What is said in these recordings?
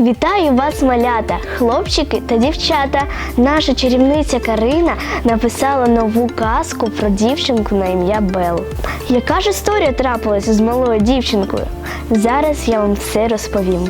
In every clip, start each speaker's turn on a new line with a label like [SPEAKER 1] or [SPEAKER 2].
[SPEAKER 1] Вітаю вас, малята, хлопчики та дівчата. Наша чарівниця Карина написала нову казку про дівчинку на ім'я Бел. Яка ж історія трапилася з малою дівчинкою? Зараз я вам все розповім.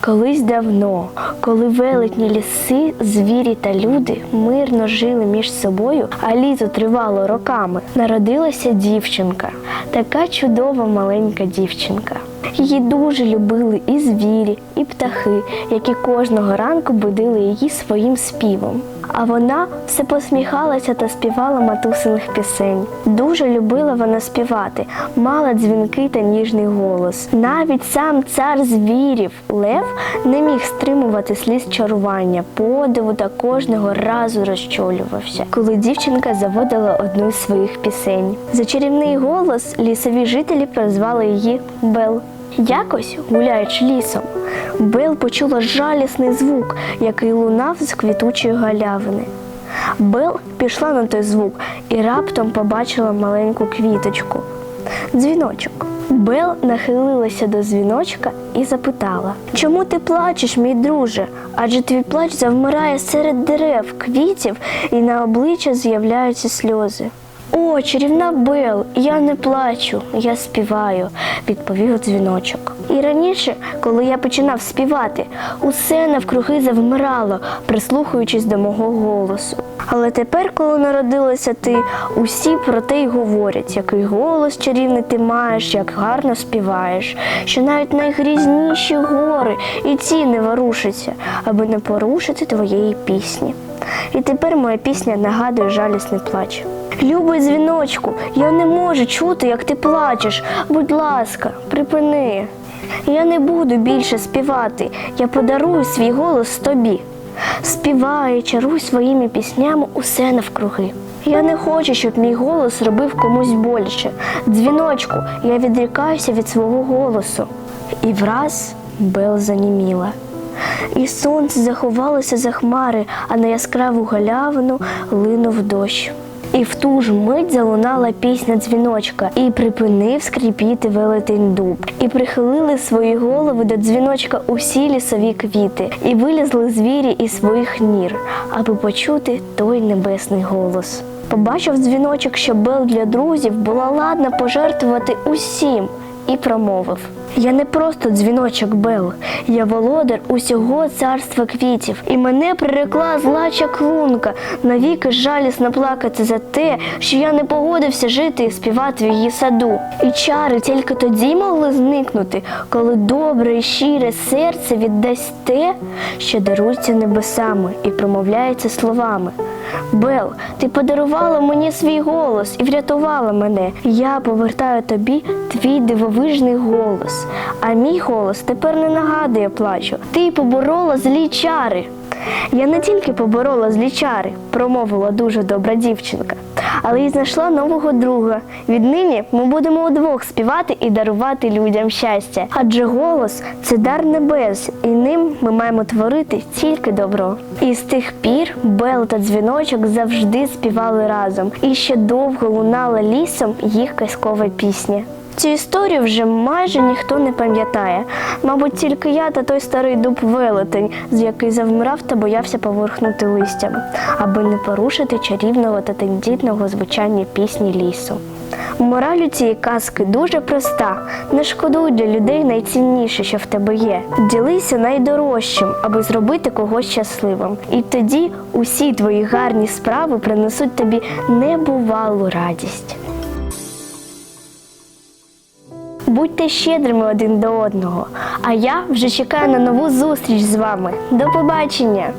[SPEAKER 1] Колись давно, коли велетні ліси, звірі та люди мирно жили між собою, а літо тривало роками, народилася дівчинка, така чудова маленька дівчинка. Її дуже любили і звірі, і птахи, які кожного ранку будили її своїм співом. А вона все посміхалася та співала матусиних пісень. Дуже любила вона співати, мала дзвінкий та ніжний голос. Навіть сам цар звірів Лев не міг стримувати сліз чарування, подиву та кожного разу розчолювався, коли дівчинка заводила одну з своїх пісень. За чарівний голос лісові жителі прозвали її Бел. Якось, гуляючи лісом, Бел почула жалісний звук, який лунав з квітучої галявини. Бел пішла на той звук і раптом побачила маленьку квіточку. Дзвіночок. Бел нахилилася до дзвіночка і запитала: Чому ти плачеш, мій друже? Адже твій плач завмирає серед дерев, квітів, і на обличчя з'являються сльози. О, чарівна Бел, я не плачу, я співаю, відповів дзвіночок. І раніше, коли я починав співати, усе навкруги завмирало, прислухаючись до мого голосу. Але тепер, коли народилася ти, усі про те й говорять, який голос чарівний ти маєш, як гарно співаєш, що навіть найгрізніші гори і ті не ворушаться, аби не порушити твоєї пісні. І тепер моя пісня нагадує жалісний плач. Любий дзвіночку, я не можу чути, як ти плачеш. Будь ласка, припини. Я не буду більше співати, я подарую свій голос тобі. Співай, чаруй своїми піснями усе навкруги. Я не хочу, щоб мій голос робив комусь боляче. Дзвіночку, я відрікаюся від свого голосу. І враз Бел заніміла. І сонце заховалося за хмари, а на яскраву галявину линув дощ. І в ту ж мить залунала пісня дзвіночка, і припинив скріпіти велетень дуб. І прихилили свої голови до дзвіночка усі лісові квіти, і вилізли звірі із своїх нір, аби почути той небесний голос. Побачив дзвіночок, що Бел для друзів була ладна пожертвувати усім, і промовив: Я не просто дзвіночок Бел, я володар усього царства квітів, і мене прирекла зла чаклунка навіки жалісно плакати за те, що я не погодився жити і співати в її саду. І чари тільки тоді могли зникнути, коли добре і щире серце віддасть те, що дарується небесами і промовляється словами. Бел, ти подарувала мені свій голос і врятувала мене. Я повертаю тобі твій дивовижний голос. А мій голос тепер не нагадує плачу. Ти поборола злі чари. Я не тільки поборола злі чари, промовила дуже добра дівчинка, але й знайшла нового друга. Віднині ми будемо удвох співати і дарувати людям щастя. Адже голос це дар небес, і ним ми маємо творити тільки добро. І з тих пір Бел та дзвіночок завжди співали разом, і ще довго лунала лісом їх казкова пісня. Цю історію вже майже ніхто не пам'ятає. Мабуть, тільки я та той старий дуб велетень, з який завмирав та боявся поверхнути листям, аби не порушити чарівного та тендітного звучання пісні лісу. Мораль у цієї казки дуже проста. Не шкодуй для людей найцінніше, що в тебе є. Ділися найдорожчим, аби зробити когось щасливим. І тоді усі твої гарні справи принесуть тобі небувалу радість. Будьте щедрими один до одного. А я вже чекаю на нову зустріч з вами. До побачення!